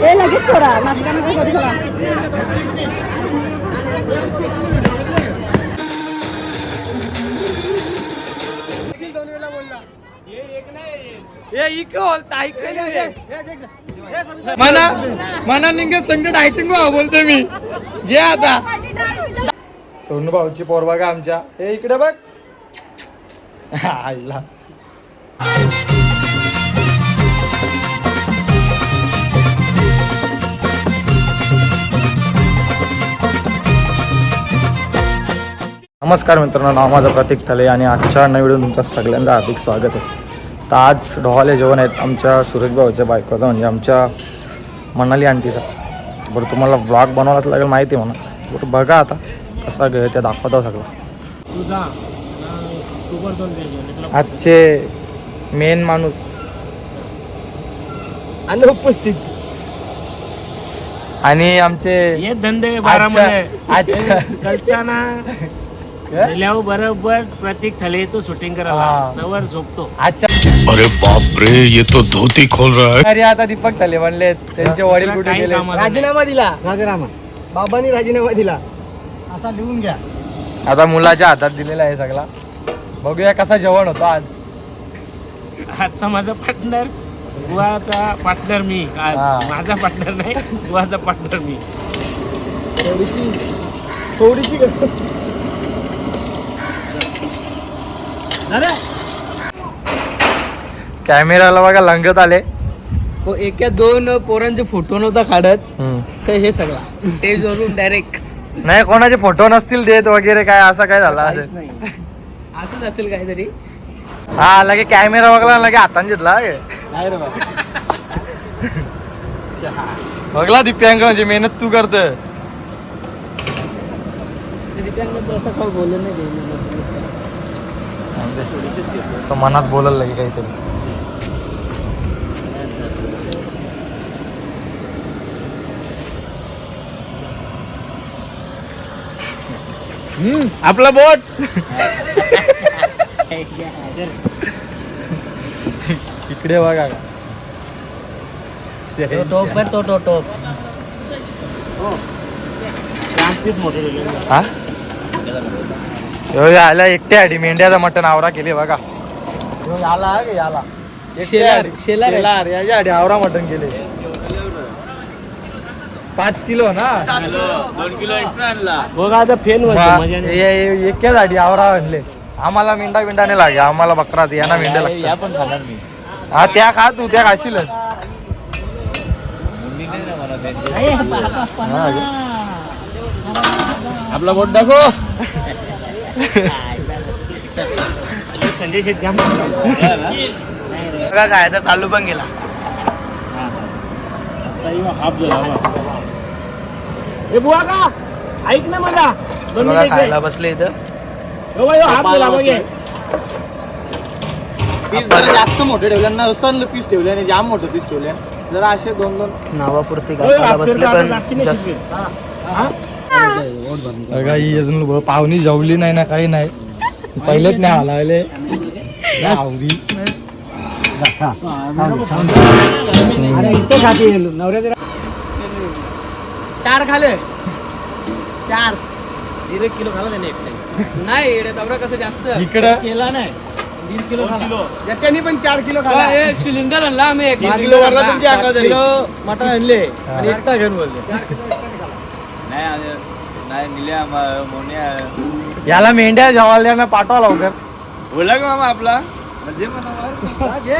हे लगेच करा नाटका नका करू चला मना मना निघे संकट ऐकून भाऊ बोलतो मी जे आता सोनू भाऊची पोर बघा आमच्या हे इकडे बघ आईला नमस्कार मित्रांनो नाव माझं प्रतीक थाले आणि आजच्या नवीन व्हिडिओ तुमचं सगळ्यांचं हार्दिक स्वागत आहे. तर आज ढोहाले जेवण आहेत आमच्या सुरेश भाऊच्या बायकोचा म्हणजे आमच्या मनाली आंटीचा. बरं तुम्हाला ब्लॉग बनवावाच लागेल माहिती आहे म्हणा. बरं बघा आता कसा गे ते दाखवतो सगळं. आजचे मेन माणूस. अनुपस्थित आणि आमचे धंदे अच्छा अच्छा. गेल्यावर बरोबर प्रतीक थाले तो शूटिंग हा. करावा नवर झोपतो. आजच्या अरे बाप रे ये तो धोती खोल रहा है. घरी आता दीपक थाले म्हणले त्यांचे वडील कुठे काही गेले? कामाला नाही. राजीनामा दिला. राजीनामा. बाबांनी राजीनामा दिला. असा लिहून घ्या. आता मुलाच्या हातात दिलेला आहे सगळा. बघूया कसा जेवण होतो आज. आजचा माझा पार्टनर गुवाचा पार्टनर मी. आज हा. माझा पार्टनर नाही गुवाचा पार्टनर मी. थोडीशी थोडीशी कॅमेराला बघा लंगत आले. एका दोन पोरांचे फोटो नव्हता काढत. तर हे सगळा. स्टेजवरून डायरेक्ट नाही कोणाचे फोटो नसतील देत वगैरे काय असं काय झालं असेल? असंच असेल काहीतरी. हा लगे कॅमेरा बघला लगे हाताने घेतला बघला दिप्यांक म्हणजे मेहनत तू करतोय दिप्यांग असं काही बोललं नाही तो मनात बोलायला लगे काहीतरी. आपला बोट. इकडे बघा. टोप बर तो टोप. हा? ह्यो याला एकट्यासाठी मेंढ्याचा मटण आवरा केली बघा. ह्यो याला हा का याला शेलार, शेलार आहे. शेलार याच्यासाठी आवरा मटण केले. पाच किलो ना? बघा आता फेन बा- हे- हे- एक्यासाठी आवरा आणले. आम्हाला मेंढा बिंडा नाही लागे आम्हाला बकराच यांना मेंढ्या लागतात. पण खाणार मी. हा त्या खा तू त्या खाशीलच. आपला बोट दाखव. संजय शेट घ्या बघा खायचा चालू पण गेला. हाफ झाला बुवा का? ऐक ना मला. बघा खायला बसले इथं. बाई, हाफ झाला बघ. पीस जरा जास्त मोठे ठेवले ना सन पीस ठेवले आणि जाम मोठं पीस ठेवले. जरा असे दोन दोन नावापुरती हो, हाफ केलं तर आता जास्ती नाही शिकवेल. बघा ही अजून पाहुणी जेवली नाही ना काही नाही. पहिलेच नाही हलावले चार खाले. चार. दीड एक किलो खाला त्याने. नाही दौरा कसं जास्त? इकडं? केला नाही. दीड किलो खाला. याच्यानी पण चार किलो खाला. सिलेंडर आणला आम्ही किलो भरला तुमच्या किलो मटण आणले आणि एकटा घेऊन बोलले. याला मेंढ्या जेवायला पाठवा लवकर.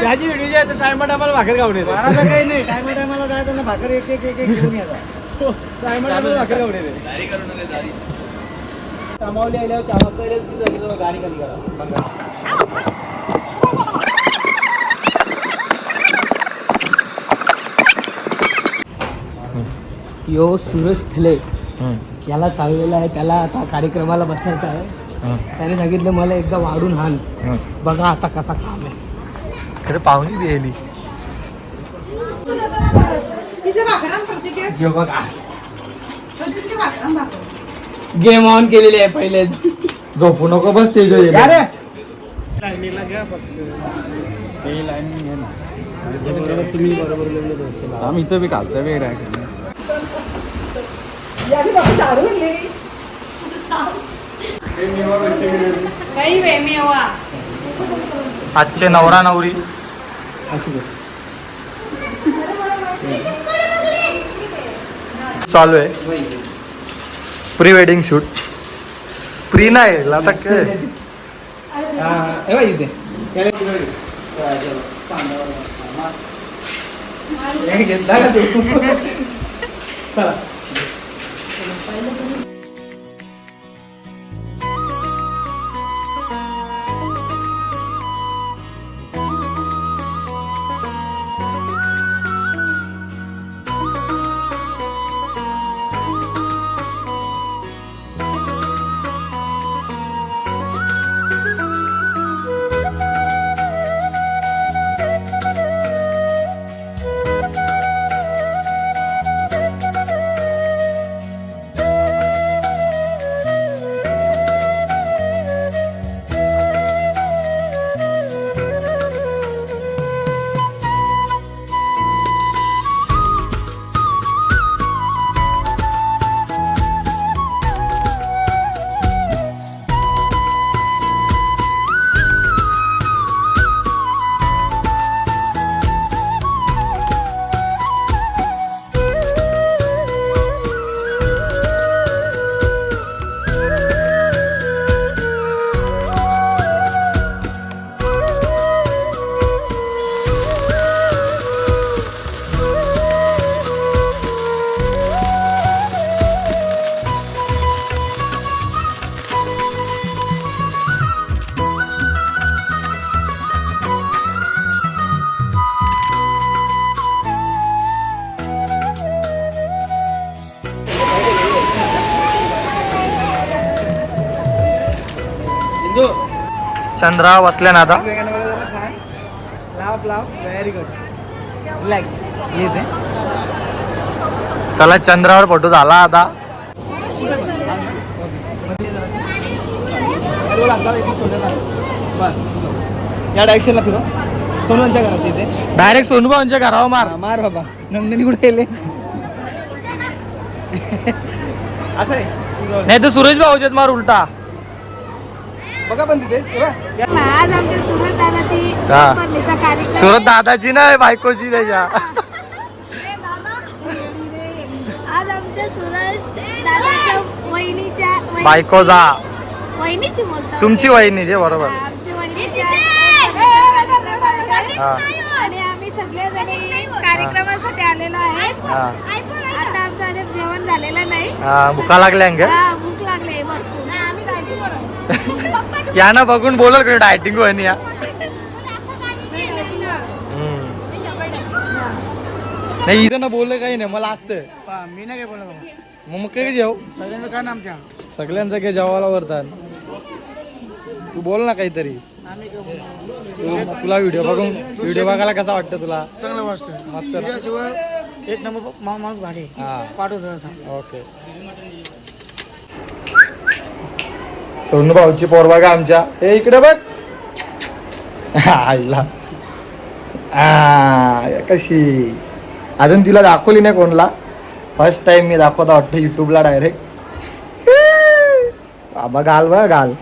त्याची व्हिडिओ आहे टायमा टायमाला भाकर गावडे बाराचा काही नाही टायमा टायमाला जायचं ना भाकर एक एक एक एक घेऊन यायचा टायमा टायमाला भाकर गावडे कामावली आल्यावर चार वाजता गाडी खाली करा. यो सुरेश थले. याला चाललेला आहे त्याला आता कार्यक्रमाला बसायचं आहे. त्याने सांगितलं मला एकदा वाढून हाण बघा आता कसा काम आहे. खरं पाहुणी. यो बघा. गेम ऑन केलेली आहे पहिलेच. झोपू नको बस ते तुम्ही बरोबर गेले. आम्ही इथं बी बाबा चारू आणली. काही वे मेवा. आजचे नवरा नवरी. चालू आहे. Pre wedding shoot. प्री नाही आता काय बघ इथे. घेतला का तू? चला. चंद्रा बसल्या ना आता लाव लाव व्हेरी गुड रिलॅक्स चला चंद्रावर फोटो झाला आता. या डायरेक्शनला फिरो. घराच्या इथे. डायरेक्ट सोनूभाऊंच्या घरावर मार. मार बाबा. नंदिनी कुठे गेले? असं आहे नाही तर सुरेश भाऊच्यात मार उलटा. बघा पण तिथे. बघ. आज आमच्या सुरत दादाची हा. बर्थडेचा कार्यक्रम. सुरत दादाची नाही बायकोची त्याच्या. आज आमच्या सुरत दादाच्या वहिनीच्या वहिनी- बायकोचा. वहिनीची बोलतो तुमची वहिनी जे बरोबर आमची वहिनीची हा. आणि आम्ही कार्यक्रमासाठी आलेलो आहे. हा. आता आमचं अजून जेवण झालेलं नाही. हा, भुका लागल्या अंग? हा भूक लागले भरपूर. या ना बघून बोलल का डायटिंग वहिनी या हम्म. नाही इथं ना बोललं काही नाही मला असतं मी नाही काय बोलत बाबा. मग मग काही जेव सगळ्यांचं काय ना आमच्या. सगळ्यांचं काही जेवायला वरतात तू बोल ना काहीतरी. तू- तुला व्हिडिओ बघून व्हिडिओ बघायला कसा वाटतं तुला? चांगलं वाटतं. मस्त एक नंबर मा- माणूस भाडे हा. पाठवतो असं ओके. सोनू भाऊची पोर बघा आमच्या. हे इकडे बघ. आईला. आ, कशी. अजून तिला दाखवली नाही कोणला. फर्स्ट टाइम मी दाखवता वाटतं युट्यूबला डायरेक्ट बाबा गाल बघ गाल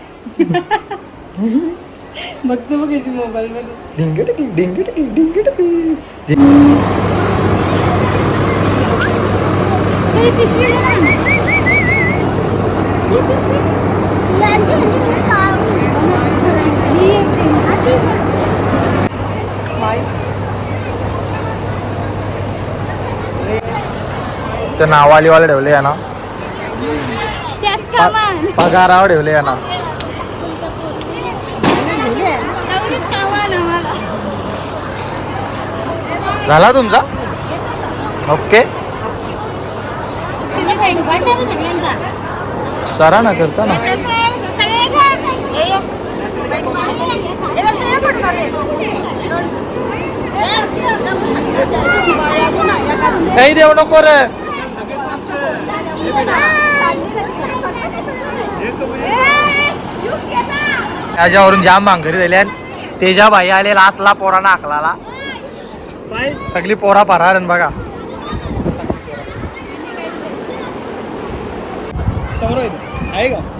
बघतो बघ मोबाईल मध्ये. डिंगटकी डिंगटकी डिंगटकी ही पिशवी दे नावालीवाले ठेवले या ना. पगारावर ठेवले या ना. झाला तुमचा ओके. सरा ना करता ना सगळे घ्या. हे ये. हे वर्ष हे फोटो काढूया. काही देऊ नको रे त्याच्यावरून जाम भांगरी दिल्या तेजा भाई आले लासला पोराना आकलाला सगळी पोरा परार बघा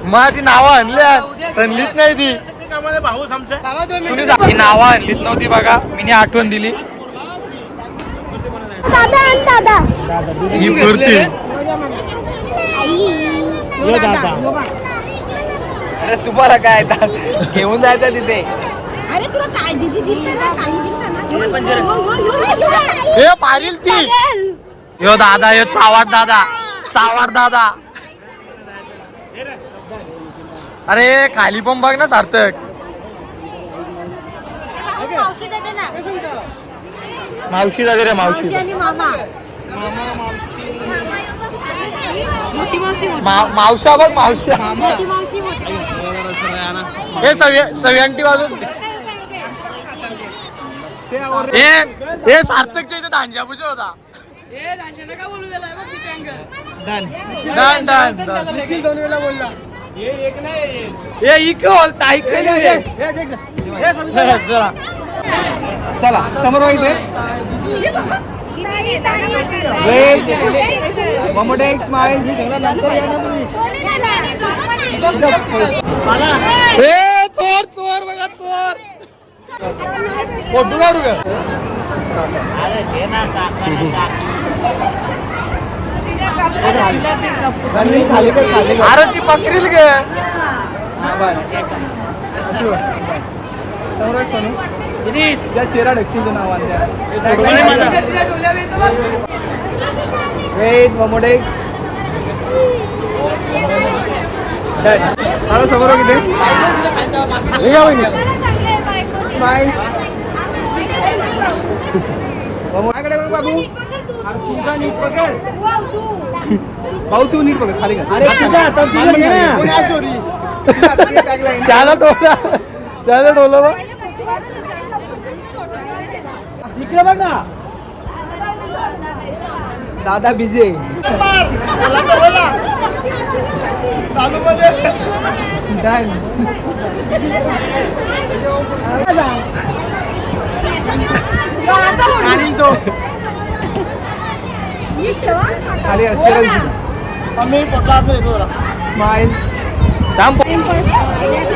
मग ती नावं आणल्या आणलीच नाही ती ही नावं आणलीच नव्हती बघा मी आठवण दिली. दादा आण दादा. ही पुरती ये दादा. अरे तुम्हाला काय घेऊन जायचं तिथे. अरे तुला काय दिदी दिसतं ना काही दिसतं ना. हे पारील ती. यो दादा यो चावाड दादा. चावाड दादा. अरे खाली पण बघ ना सार्थक. मावशी जाते ना. मावशी जाते रे मावशी आणि मामा मोठी मावशी मा- मावशा बघ मावशा मोठी मावशी मोठी हे सव्या सव्यांटी बाजू हे हे सार्थकच्या इथे दांजा पूजा होता डन डन डन हे इकडे बोलता ऐकलं चला चला चला समोर आहे इथे. ममोटे एक स्माइल नंतर या ना तुम्ही. ए चोर चोर बघा चोर. फोटो काढू का? अरे ती पकरील गे. समोर चेहरा ढकशीलचं नाव वेट ममोटे डन. मला समोर माझ्याकडे बघ बाबू. अरे नीट पकड. भाऊ तू नीट पकड. खाली कर त्याला डोला त्याला डोला बघ. इकडे बघ ना दादा बिझी आहे Done. आणि तो खाली चेहरा आम्ही पटला येतो जरा स्माइल थांब आता माझा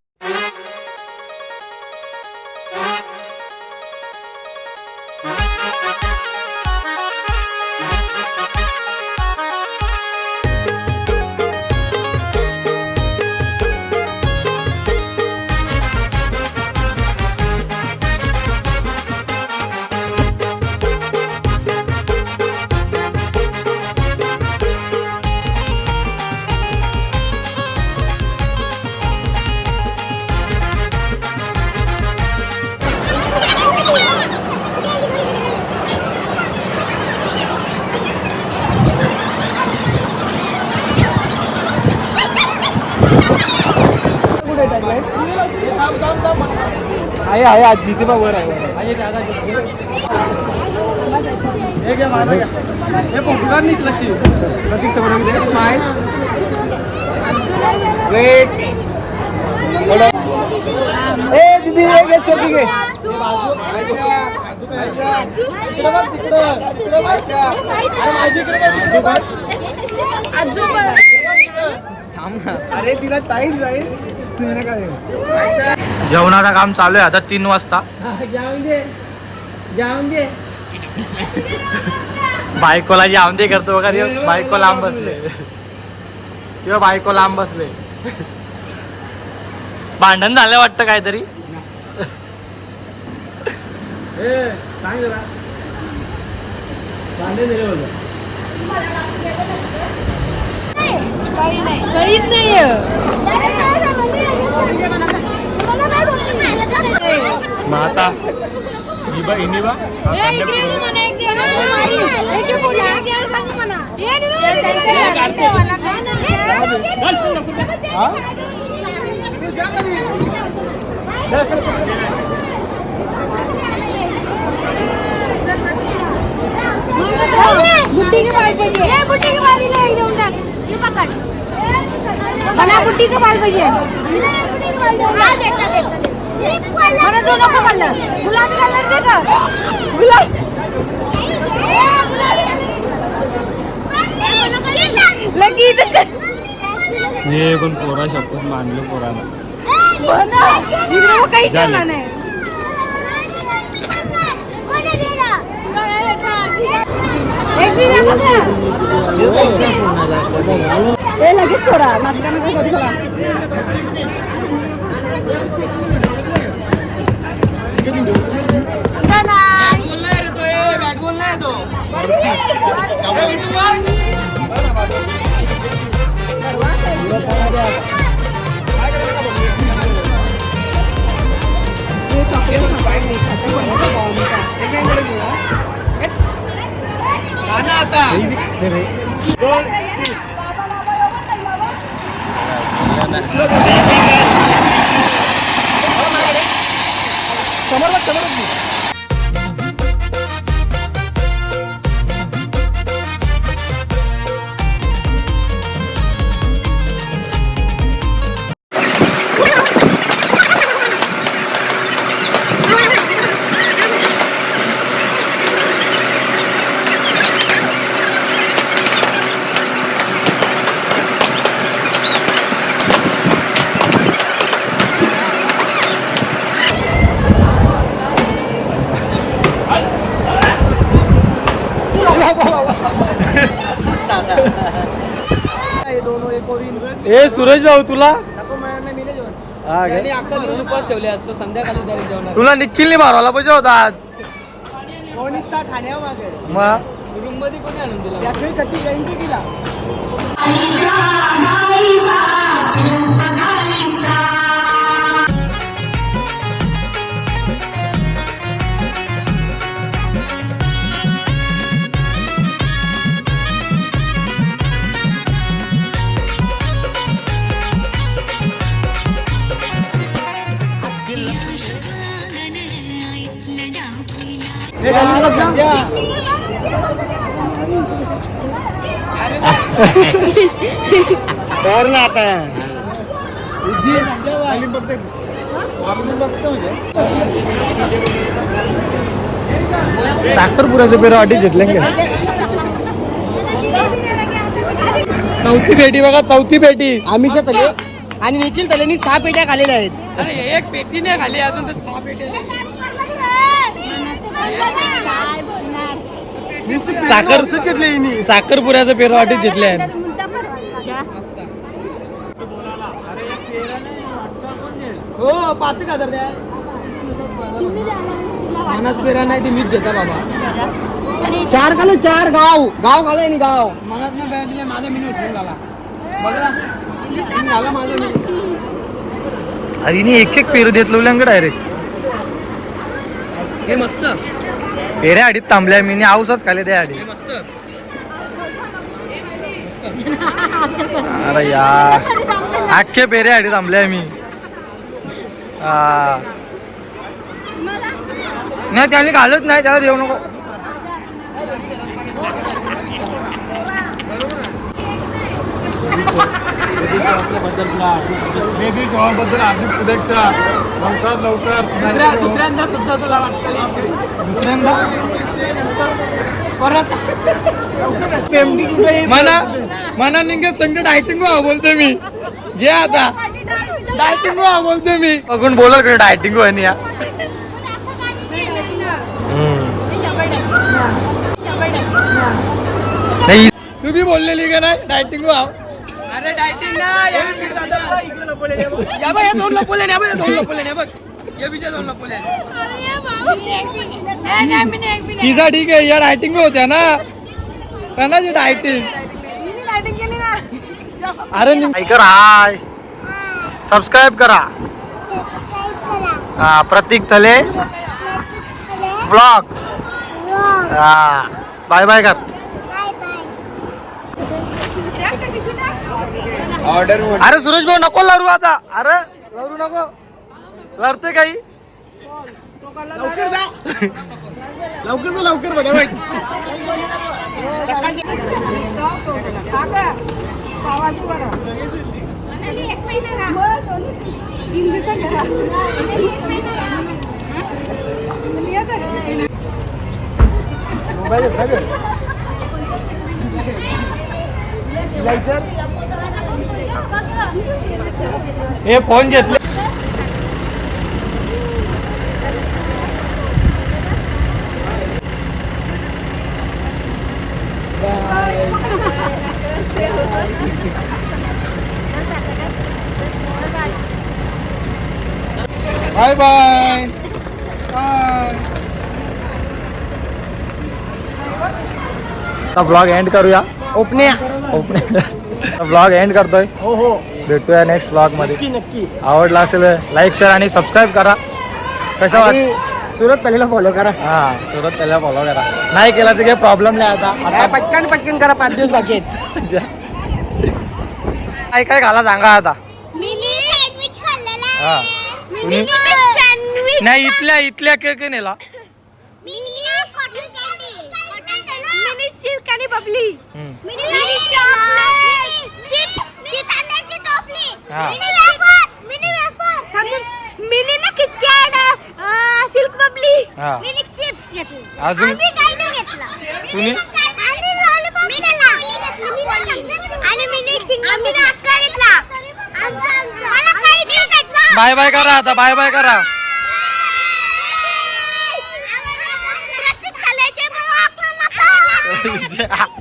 आहे आहे आज जिथे बघ वर आहे प्रतीक समोर. स्माइल वेट ए दीदी ये घे छोटी घे. अरे तिला टाइम जाईल. तुम्ही काय जेवणाचं काम चालू आहे आता तीन वाजता. बायकोला जाऊन दे करतो बघा बायको लांब बसले. किंवा बायको लांब बसले. भांडण झालं वाटतं काहीतरी? ए सांग जरा भांडे दिले होते काहीच नाहीये मग आता ए, इकडे ये ना मला एक दे ना. बुट्टी के बाल पाहिजे ए बुट्टी के बाल इला घेऊन टाक हे पकड। मला बुट्टी के बाल पाहिजे नको कलर गुलाबी कलर दे का गुलाब लगी हे पण पोरा शपथ मानलं पोराला काही झालं. केलं नाही ए लगेच पोरा नाटका नका करू समोर दोनों तुला? जेवण हा काय? उपवास ठेवले असतो संध्याकाळी त्याने जेवणार तुला निखिलने मारवायला पाहिजे होता आज. कोणीच ता खाण्यावर मागे रूममध्ये कोणी आणून दिला? कधी तिला. ना आता साखरपुराचे पेरा अटी घेतले चौथी पेटी बघा चौथी पेटी. आमिष तले आणि निखिल तलेनी सहा पेट्या खाल्लेल्या आहेत. अरे एक पेटी नाही खाली अजून तर सहा पेटी साखर साखरपुऱ्याचं पेरा घेतले आहेत. हो पाच एक हजार द्या. मनात पेरा नाही ते मीच घेता बाबा. चार खाले चार गाव. गाव खाले आणि गाव. मनात ना बॅग दिले माझा मिनी उठून झाला. बघा झाला माझा मिनी अरे एक एक पेरू देत लवल्यांकडे डायरेक्ट हे मस्त. आडीत थांबल्या मी आऊसच खाले त्या आडी मस्त. अरे यार. अख्खे पेऱ्या आडी थांबल्या मी. नाही त्याने घालत नाही त्याला देऊ नको. बेबी बद्दल हार्दिक शुभेच्छा. लवकर लवकर दुसऱ्या दुसऱ्यांदा सुद्धा तुला वाटतं दुसऱ्यांदा? परत मना मना निघे संकट डायटिंग व्हा बोलतो मी. जे आता. डायटिंग व्हा बोलतो मी. बघून बोललकडे डायटिंग व्हा या? नाही तू बी बोललेली का नाही? डायटिंग व्हा अरे डायटिंग ना बघ. या दोन या बघ या दोन या बघ. या बीच्या दोन तिचा ठीक आहे या डायटिंग होत्या ना. कोणाची डायटिंग अरे लाईक करा हाय. सबस्क्राईब करा. सबस्क्राईब करा हा, प्रतीक थले. ब्लॉग हा बाय बाय कर. ऑर्डर अरे सुरेश भाऊ नको लरू आता. अरे लरू नको. लढते काही? लवकर जा. लवकर जा लवकर बघा बाई? मोबाईल हे फोन घेतले. Bye bye. Bye vlog end करूया. ओपने ब्लॉग एंड करतोय. हो हो. भेटूया नेक्स्ट ब्लॉगमध्ये. नक्की नक्की. आवडला असेल लाईक शेअर आणि सबस्क्राईब करा. कशा वाट आणि सुरत तलेला फॉलो करा. हा सुरत त्याला फॉलो करा. नाही केला तर काही प्रॉब्लेम नाही आता. पटकन पटकन करा पाच दिवस बाकी आहेत. काय काय घाला सांगा आता. मिनी सँडविच खाल्लेला हा. मिनी सँडविच नाही इथल्या इथल्या केक नेला mini cotton candy mini hmm. Mini chocolate. Chips टोपली. Mini wafer mini wafer. Mini ना किती आहे ना सिल्क बबली. मिनी चिप्स घेतली. अजून? आम्ही काही नाही घेतला. तुम्ही? आणि लॉलीपॉप घेतला. आणि मिनी चिंगम आम्ही नाटका घेतला. मला काही नाही भेटला बाय बाय करा आता बाय बाय करा. 是不啊。